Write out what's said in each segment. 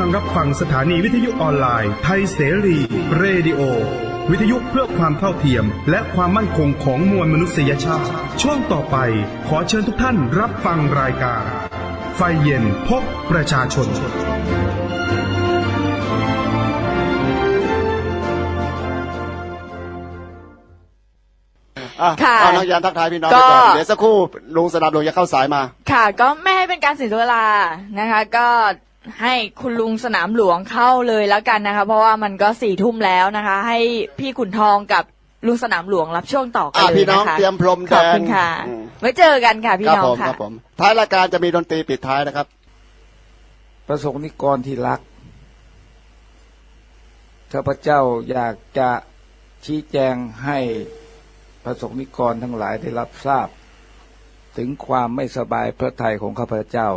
ำลังรับฟังสถานีวิทยุออนไลน์ไทยเสรีเรดิโอ วิทยุเพื่อความเท่าเทียม และความมั่นคงของมวลมนุษยชาติ ช่วงต่อไปขอเชิญทุกท่านรับฟังรายการ ไฟเย็นพบประชาชนอะค่ะเอานักยานทักทายพี่น้องก็ไปก่อนเดี๋ยวสักครู่ลุงสนามหลวงจะเข้าสายมา ค่ะ ก็ไม่ให้เป็นการเสียเวลานะคะ ก็ ให้คุณลุงสนามหลวงเข้าเลยแล้วกันนะคะ เพราะว่ามันก็สี่ทุ่มแล้วนะคะ ให้พี่ขุนทองกับลุงสนามหลวงรับช่วงต่อกันอะเลยพี่น้องนะคะเตรียมพรมแดงขอบคุณค่ะ อืมไว้เจอกันค่ะพี่ครับน้องผมคค่ะ รับผม ท้ายรายการจะมีดนตรีปิดท้ายนะครับ ประสงค์นิกรที่รักข้าพเจ้าอยากจะชี้แจงให้ประสงค์นิกรทั้งหลายได้รับทราบ ถึงความไม่สบายพระทัยของข้าพเจ้า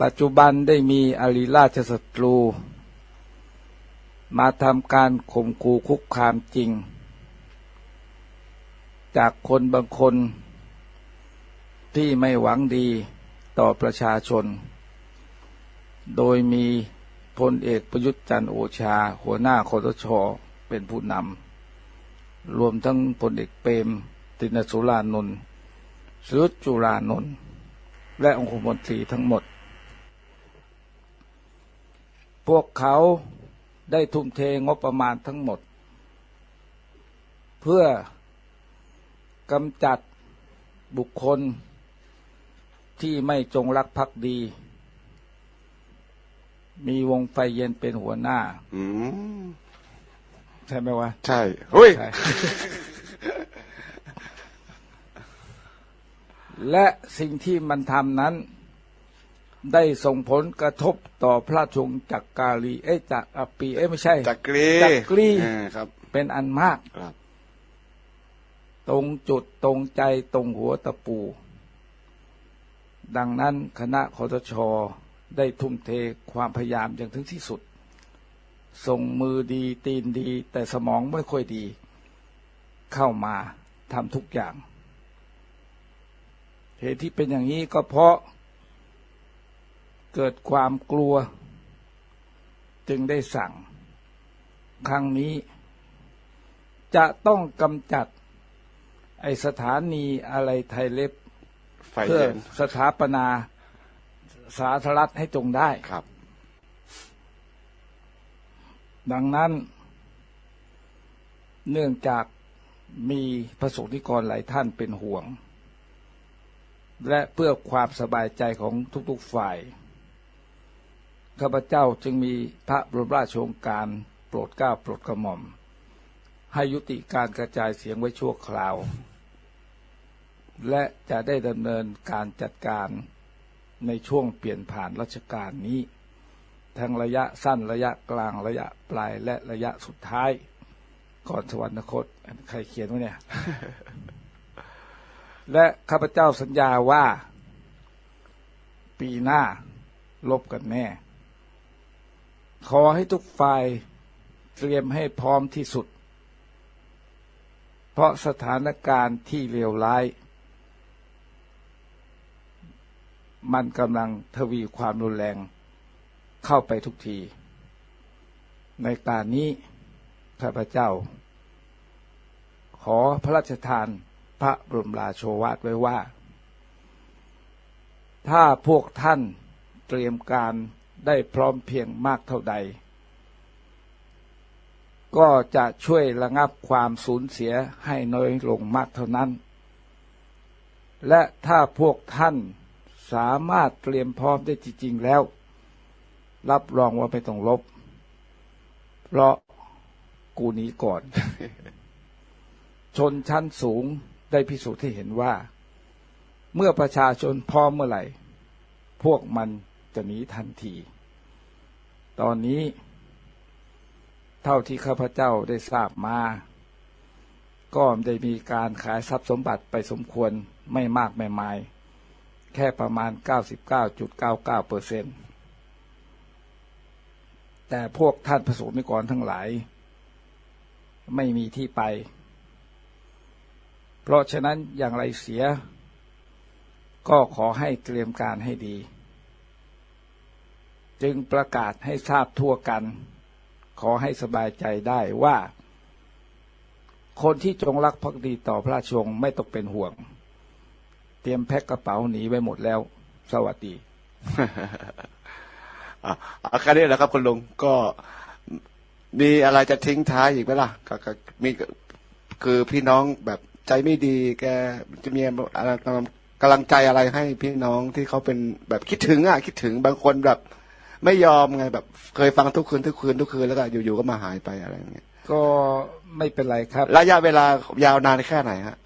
ปัจจุบันได้มีอริราชศัตรู มาทำการข่มขู่คุกคามจริง จากคนบางคนที่ไม่หวังดีต่อประชาชน โดยมีพลเอกประยุทธ์จันทร์โอชา หัวหน้าคอสชเป็นผู้นำ รวมทั้งพลเอกเปรม ตินสุรานนท์สุรจุรานนท์และองคมนตรีทั้งหมด พวกเขาได้ทุ่มเทงบประมาณทั้งหมด เพื่อกำจัดบุคคลที่ไม่จงรักภักดี มีวงไฟเย็นเป็นหัวหน้าอืมใช่ไหมวะ ใช่เฮ้ยใช่และสิ่งที่มันทำนั้น ได้ส่งผลกระทบต่อพระชงจักรกาลีเอ้ยจักรปีเอ้ยไม่ใช่จักรีจักรีเออครับ เป็นอันมากครับ ตรงจุดตรงใจตรงหัวตะปู ดังนั้นคณะคอตชได้ทุ่มเทความพยายามอย่างถึงที่สุด ส่งมือดีตีนดี แต่สมองไม่ค่อยดี เข้ามาทำทุกอย่างเหตุที่เป็นอย่างนี้ก็เพราะ เกิดความกลัว จึงได้สั่ง ครั้งนี้ จะต้องกำจัด ไอสถานีอะไรไทยเล็บไฟเพื่อเย็นสถาปนาสาธารณรัฐให้จงได้ครับ ดังนั้น เนื่องจากมีพระสงฆ์นิกรหลายท่านเป็นห่วง และเพื่อความสบายใจของทุกๆฝ่าย ข้าพเจ้าจึงมีพระบรมราชโองการโปรดเกล้าโปรดกระหม่อม ให้ยุติการกระจายเสียงไว้ชั่วคราว และจะได้ดำเนินการจัดการในช่วงเปลี่ยนผ่านรัชกาลนี้ ทั้งระยะสั้นระยะกลางระยะปลายและระยะสุดท้าย ก่อนสวรรคตอันใครเขียนไว้เนี่ย และข้าพเจ้าสัญญาว่า ปีหน้าลบกันแน่ ขอให้ทุกฝ่ายเตรียมให้พร้อมที่สุด เพราะสถานการณ์ที่เลวร้าย มันกำลังทวีความรุนแรงเข้าไปทุกที ในการนี้ข้าพเจ้า ขอพระราชทานพระบรมราโชวาทไว้ว่า ถ้าพวกท่านเตรียมการ ได้พร้อมเพียงมากเท่าใด ก็จะช่วยระงับความสูญเสียให้น้อยลงมากเท่านั้น และถ้าพวกท่านสามารถเตรียมพร้อมได้จริง ๆ แล้ว รับรองว่าไม่ต้องลบ เพราะกูนี้ก่อน ชนชั้นสูงได้พิสูจน์ให้เห็นว่า เมื่อประชาชนพร้อมเมื่อไหร่ พวกมันจะหนีทันที ตอนนี้ เท่าที่ข้าพเจ้าได้ทราบมา ก็ได้มีการขายทรัพย์สมบัติไปสมควรไม่มากไม่มาย แค่ประมาณ 99.99เปอร์เซ็นต์แต่พวกท่านประสงค์นิกรทั้งหลาย ไม่มีที่ไป เพราะฉะนั้นอย่างไรเสีย ก็ขอให้เตรียมการให้ดี จึงประกาศให้ทราบทั่วกัน ขอให้สบายใจได้ว่า คนที่จงรักภักดีต่อพระราชวงศ์ไม่ต้องเป็นห่วง เตรียมแพ็คกระเป๋าหนีไว้หมดแล้ว สวัสดีอะเอาแค่นี้แหละครับคุณลุงก็มีอะไรจะทิ้งท้ายอีกไหมล่ะก็มีคือพี่น้องแบบใจไม่ดี แกจะมีอะไรกำลังใจอะไรให้พี่น้องที่เขาเป็นแบบคิดถึงอะคิดถึงบางคนแบบ ไม่ยอมไงแบบ เคยฟังทุกคืนทุกคืนทุกคืนแล้วก็อยู่ๆก็มาหายไปอะไรอย่างเงี้ยก็ไม่เป็นไรครับ ระยะเวลายาวนานแค่ไหนฮะ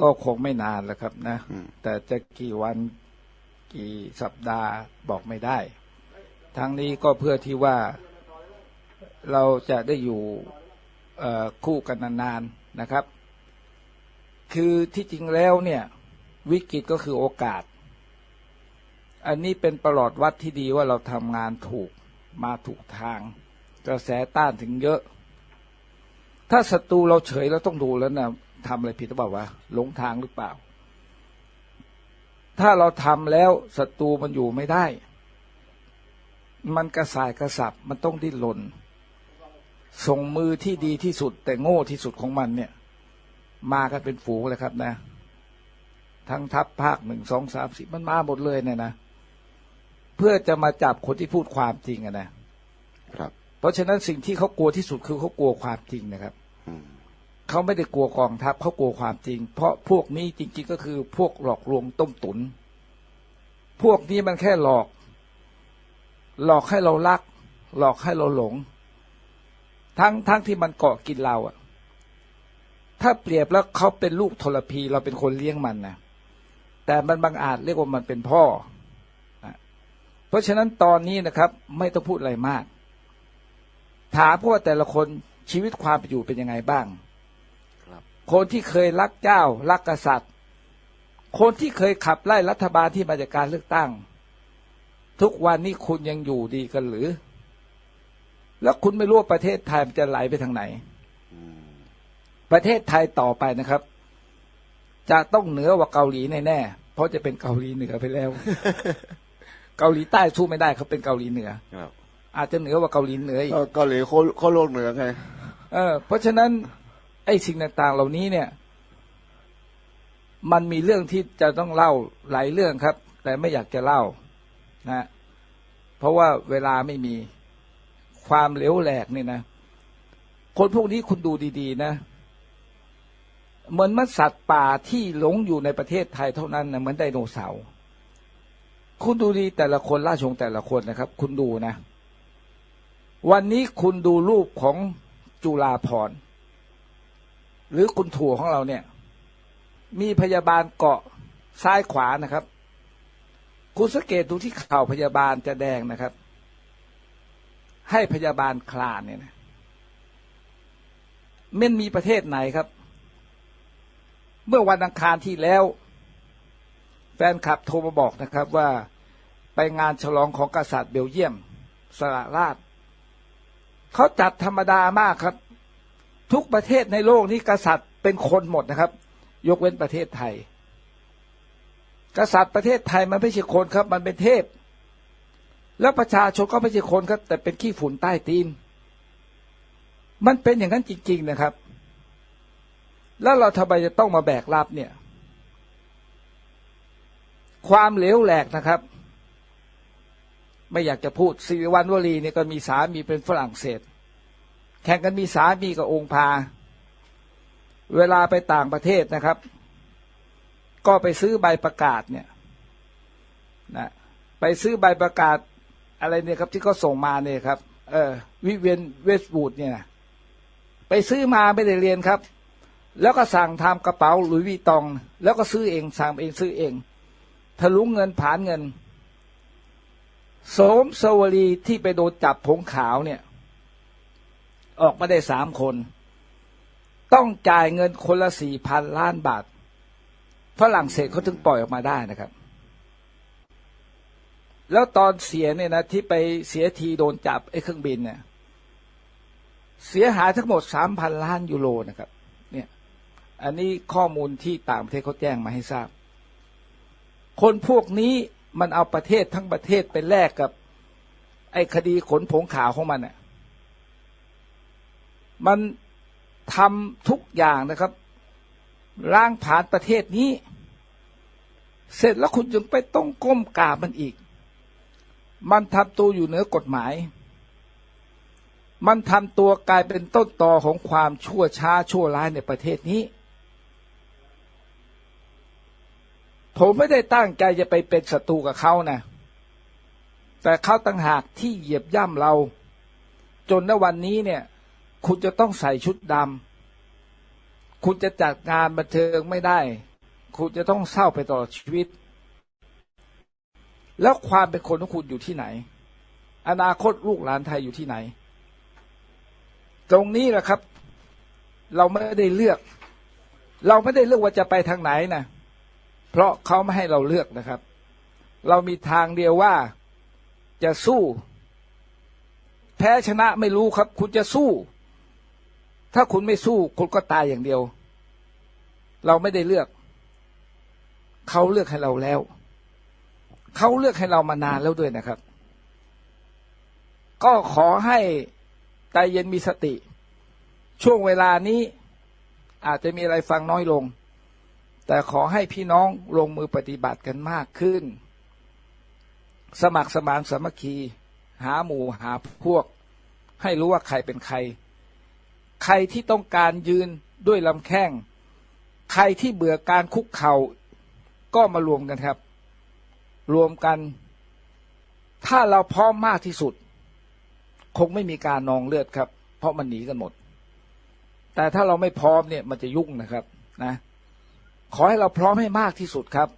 ก็คงไม่นานแล้วครับนะอืมแต่จะกี่วันกี่สัปดาห์บอกไม่ได้ ทั้งนี้ก็เพื่อที่ว่าเราจะได้อยู่เอ่อคู่กันนานๆนะครับ คือที่จริงแล้วเนี่ย วิกฤตก็คือโอกาส อันนี้เป็นประหลอดวัดที่ดีว่าเราทำงานถูกมาถูกทาง กระแสต้านถึงเยอะ ถ้าศัตรูเราเฉยเราต้องดูแล้วนะทำอะไรผิดหรือเปล่าวะหลงทางหรือเปล่า ถ้าเราทำแล้วศัตรูมันอยู่ไม่ได้ มันกระสายกระสับมันต้องดิ้นรนส่งมือที่ดีที่สุด แต่โง่ที่สุดของมันเนี่ย มากันเป็นฝูงเลยครับนะ ทั้งทัพภาคหนึ่งสองสามสี่มันมาหมดเลยเนี่ยนะ เพื่อจะมาจับคนที่พูดความจริงอะนะครับ เพราะฉะนั้นสิ่งที่เขากลัวที่สุดคือเขากลัวความจริงนะครับอืมเขาไม่ได้กลัวกองทัพเขากลัวความจริง เพราะพวกนี้จริง ๆ ก็คือพวกหลอกลวงต้มตุน พวกนี้มันแค่หลอก หลอกให้เรารัก หลอกให้เราหลง ทั้งทั้งที่มันเกาะกินเราอะถ้าเปรียบแล้วเขาเป็นลูกทรพีเราเป็นคนเลี้ยงมันนะแต่มันบางอาจเรียกว่ามันเป็นพ่อนะ เพราะฉะนั้นตอนนี้นะครับ ไม่ต้องพูดอะไรมาก ถามพวกแต่ละคนชีวิตความเป็นอยู่เป็นยังไงบ้างครับ คนที่เคยรักเจ้า รักกษัตริย์ คนที่เคยขับไล่รัฐบาลที่มาจากการเลือกตั้ง ทุกวันนี้คุณยังอยู่ดีกันหรือ แล้วคุณไม่รู้ว่าประเทศไทยมันจะไหลไปทางไหนอืมประเทศไทยต่อไปนะครับ จะต้องเหนือกว่าเกาหลีแน่ๆเพราะจะเป็นเกาหลีเหนือไปแล้ว เกาหลีใต้สู้ไม่ได้เขาเป็นเกาหลีเหนือ ครับอาจจะเหนือกว่าเกาหลีเหนืออีก ก็เกาหลีโคโคโลกเหนือไง เออเพราะฉะนั้นไอ้สิ่งต่างๆ เหล่านี้เนี่ย มันมีเรื่องที่จะต้องเล่าหลายเรื่องครับ แต่ไม่อยากจะเล่านะเพราะว่าเวลาไม่มีความเหลวแหลกนี่นะ คนพวกนี้คุณดูดี ๆ นะ เหมือนมันสัตว์ป่าที่หลงอยู่ในประเทศไทยเท่านั้นนะเหมือนไดโนเสาร์ คุณดูดีแต่ละคนล่าชงแต่ละคนนะครับ คุณดูนะ วันนี้คุณดูรูปของจุฬาพรหรือคุณถั่วของเราเนี่ย มีพยาบาลเกาะซ้ายขวานะครับ คุณสังเกตดูที่เข่าพยาบาลจะแดงนะครับ ให้พยาบาลคลานเนี่ยนะมันมีประเทศไหนครับ เมื่อวันอังคารที่แล้ว แฟนคลับโทรมาบอกนะครับว่าไปงานฉลองของกษัตริย์เบลเยียมสละราชเขาจัดธรรมดามากครับ ทุกประเทศในโลกนี้กษัตริย์เป็นคนหมดนะครับ ยกเว้นประเทศไทย กษัตริย์ประเทศไทยมันไม่ใช่คนครับ มันเป็นเทพ แล้วประชาชนก็ไม่ใช่คนครับ แต่เป็นขี้ฝุ่นใต้ตีน มันเป็นอย่างนั้นจริง ๆนะครับ แล้วเราทำไมจะต้องมาแบกรับเนี่ย ความเหลวแหลกนะครับ ไม่อยากจะพูดสิริวัณวลีเนี่ยก็มีสามีเป็นฝรั่งเศส แข่งกันมีสามีกับองค์พา เวลาไปต่างประเทศนะครับ ก็ไปซื้อใบประกาศเนี่ยนะไปซื้อใบประกาศอะไรเนี่ยครับที่เขาส่งมาเนี่ยครับ เออวิเวียนเวสต์วูดเนี่ยนะไปซื้อมาไม่ได้เรียนครับ แล้วก็สั่งทำกระเป๋าหลุยวีตอง แล้วก็ซื้อเองสั่งเองซื้อเอง ทะลุเงินผ่านเงิน โสมสวรีที่ไปโดนจับผงขาวเนี่ย ออกมาได้สามคน ต้องจ่ายเงินคนละสี่พันล้านบาทฝรั่งเศสเขาถึงปล่อยออกมาได้นะครับ แล้วตอนเสียเนี่ยนะที่ไปเสียทีโดนจับไอ้เครื่องบินเนี่ยเสียหายทั้งหมดสามพันล้านยูโรนะครับ เนี่ย อันนี้ข้อมูลที่ต่างประเทศเขาแจ้งมาให้ทราบ คนพวกนี้มันเอาประเทศทั้งประเทศไปแลกกับ ไอ้คดีขนผงขาวของมันเน่ยมันทำทุกอย่างนะครับล้างผ่านประเทศนี้ เสร็จแล้วคุณจึงไปต้องก้มกราบมันอีก มันทำตัวอยู่เหนือกฎหมาย มันทำตัวกลายเป็นต้นตอของความชั่วช้าชั่วร้ายในประเทศนี้ ผมไม่ได้ตั้งใจจะไปเป็นศัตรูกับเขานะ แต่เขาต่างหากที่เหยียบย่ำเรา จนณวันนี้เนี่ย คุณจะต้องใส่ชุดดำคุณจะจัดงานบันเทิงไม่ได้ คุณจะต้องเศร้าไปตลอดชีวิต แล้วความเป็นคนของคุณอยู่ที่ไหน อนาคตลูกหลานไทยอยู่ที่ไหน ตรงนี้แหละครับ เราไม่ได้เลือก เราไม่ได้เลือกว่าจะไปทางไหนนะ เพราะเขาไม่ให้เราเลือกนะครับ เรามีทางเดียวว่าจะสู้ แพ้ชนะไม่รู้ครับ คุณจะสู้ ถ้าคุณไม่สู้ คุณก็ตายอย่างเดียว เราไม่ได้เลือก เขาเลือกให้เราแล้ว เขาเลือกให้เรามานานแล้วด้วยนะครับ ก็ขอให้ใจเย็นมีสติ ช่วงเวลานี้อาจจะมีอะไรฟังน้อยลง แต่ขอให้พี่น้องลงมือปฏิบัติกันมากขึ้น สมัครสมานสมัคคี หาหมู่หาพวก ให้รู้ว่าใครเป็นใคร ใครที่ต้องการยืนด้วยลำแข้ง ใครที่เบื่อการคุกเข่าก็มารวมกันครับ รวมกัน ถ้าเราพร้อมมากที่สุด คงไม่มีการนองเลือดครับ เพราะมันหนีกันหมด แต่ถ้าเราไม่พร้อมเนี่ยมันจะยุ่งนะครับนะ ขอให้เราพร้อมให้มากที่สุดครับ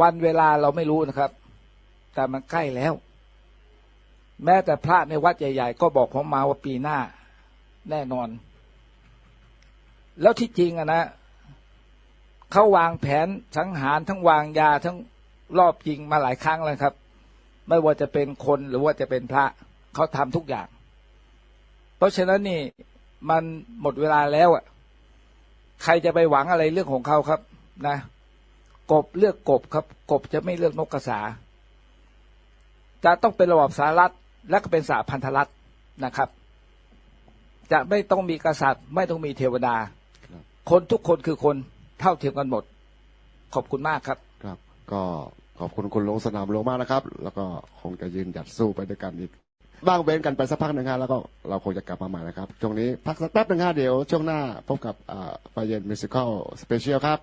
วันเวลาเราไม่รู้นะครับ แต่มันใกล้แล้ว แม้แต่พระในวัดใหญ่ ๆ ก็บอกผมมาว่าปีหน้า แน่นอน แล้วที่จริงอะนะเขาวางแผนสังหารทั้งวางยาทั้งรอบยิงมาหลายครั้งแล้วครับ ไม่ว่าจะเป็นคนหรือว่าจะเป็นพระเขาทำทุกอย่าง เพราะฉะนั้นนี่มันหมดเวลาแล้วอะ ใครจะไปหวังอะไรเรื่องของเขาครับ นะ กบเลือกกบครับ กบจะไม่เลือกนกกระสา จะต้องเป็นระบอบสารัฐและก็เป็นสาพันธรัฐนะครับ จะไม่ต้องมีกษัตริย์ ไม่ต้องมีเทวดา คนทุกคนคือคนเท่าเทียมกันหมด ขอบคุณมากครับครับ ก็ขอบคุณคุณลุงสนามหลวงมากนะครับ แล้วก็คงจะยืนหยัดสู้ไปด้วยกันอีก บ้างเว้นกันไปสักพักหนึ่งฮะแล้วก็เราคงจะกลับมาใหม่นะครับ ช่วงนี้พักสักแป๊บหนึ่งฮะเดี๋ยวช่วงหน้าพบกับอ่าไฟเย็นมิวสิควลสเปเชียลครับ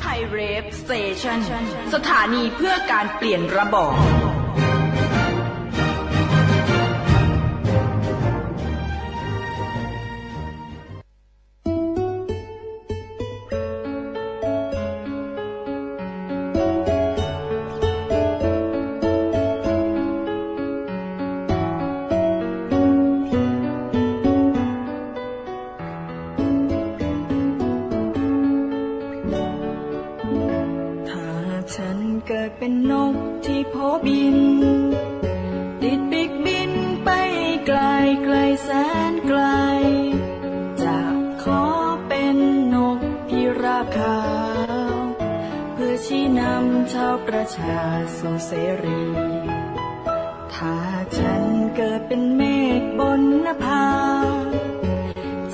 ไทยเรฟสเตชันสถานีเพื่อการเปลี่ยนระบอบ เป็นนกที่โพบิน ติดปีกบินไปไกลไกลแสนไกล จะขอเป็นนกพิราบขาว เพื่อชี้นำชาวประชาสู่เสรี ถ้าฉันเกิดเป็นเมฆบนนภา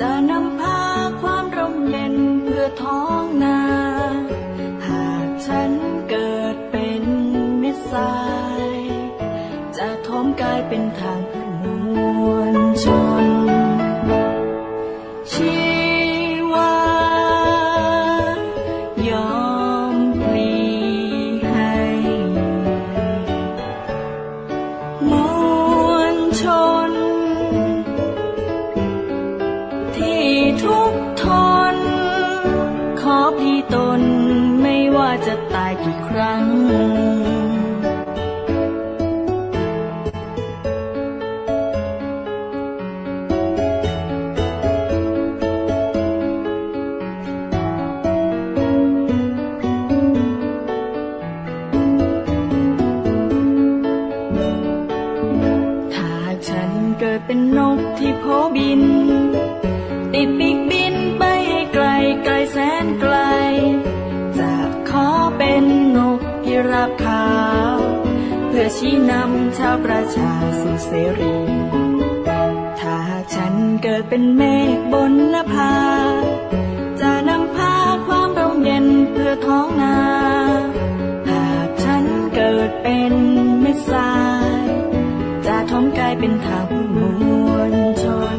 จะนำพาความร่มเย็นเพื่อท้อ จะตายกี่ครั้ง ให้ไกลไกลแสนไกลจะขอชี้นำชาวประชาสู่เสรี ถ้าหากฉันเกิดเป็นเมฆบนนภา จะนำพาความร่มเย็นเพื่อท้องนา หากฉันเกิดเป็นเม็ดทราย จะท้องกายเป็นทางผู้มวลชน